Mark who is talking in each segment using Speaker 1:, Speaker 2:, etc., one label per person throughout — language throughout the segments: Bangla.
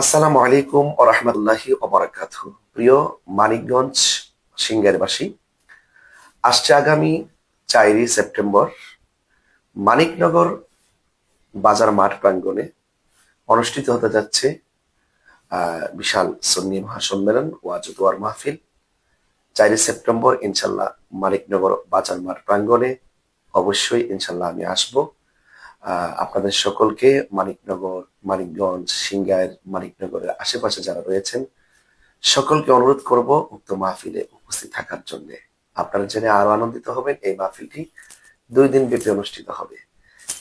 Speaker 1: আসসালামু আলাইকুম ও রহমতুল্লাহি ওবরাকাত প্রিয় মানিকগঞ্জ সিঙ্গারবাসী, আসছে আগামী চারই সেপ্টেম্বর মানিকনগর বাজার মাঠ প্রাঙ্গণে অনুষ্ঠিত হতে যাচ্ছে বিশাল সন্নি মহাসম্মেলন ওয়াজুদুয়ার মাহফিল। চারই সেপ্টেম্বর ইনশাল্লাহ মানিকনগর বাজার মাঠ প্রাঙ্গণে অবশ্যই ইনশাল্লাহ আমি আসব। আপনাদের সকলকে মানিকনগর, মানিকগঞ্জ সিঙ্গার মানিকনগরের আশেপাশে যারা রয়েছেন, সকলকে অনুরোধ করব উক্ত মাহফিলে উপস্থিত থাকার জন্য। আপনারা জেনে আরও আনন্দিত হবেন, এই মাহফিলটি দুই দিন ব্যাপী অনুষ্ঠিত হবে।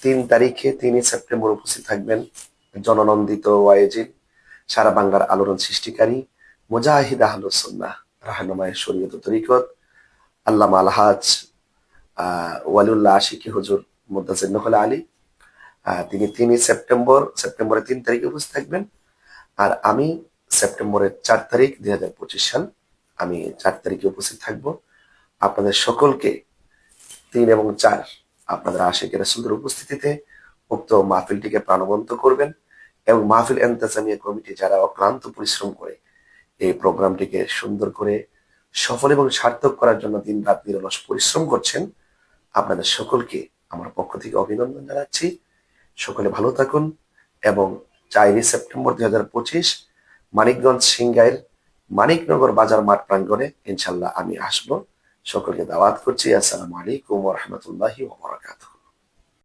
Speaker 1: তিন তারিখে তিনই সেপ্টেম্বর উপস্থিত থাকবেন জননন্দিত ওয়াইজিন সারা বাংলার আলোড়ন সৃষ্টিকারী মুজাহিদ আহলুসন্নাহ রাহনুমায় শরীয়ত তরিকত, আল্লামা আলহাজ আহ, ওয়ালিউল্লাহ আশিকি হুজুর মুদাজির নহল আলী তিনি তিনই সেপ্টেম্বর, সেপ্টেম্বরের তিন তারিখে উপস্থিত থাকবেন। আর আমি সেপ্টেম্বরের চার তারিখ, দুই হাজার পঁচিশ সাল, আমি চার তারিখে উপস্থিত থাকব। আপনাদের সকলকে তিন এবং চার আপনাদের আশেকের রাসুলদের উপস্থিতিতে উক্ত মাহফিলটিকে প্রাণবন্ত করবেন এবং মাহফিল এন্তাজামিয়া কমিটি যারা অক্লান্ত পরিশ্রম করে এই প্রোগ্রামটিকে সুন্দর করে সফল এবং সার্থক করার জন্য দিন রাত নিরলস পরিশ্রম করছেন, আপনাদের সকলকে আমার পক্ষ থেকে অভিনন্দন জানাচ্ছি। সকলে ভালো থাকুন এবং চারই সেপ্টেম্বর দুই হাজার পঁচিশ মানিকগঞ্জ সিংগাইয়ের মানিকনগর বাজার মাঠ প্রাঙ্গণে ইনশাল্লাহ আমি আসব। সকলকে দাওয়াত করছি। আসসালামু আলাইকুম রহমতুল্লাহি ওবরাকাতুহ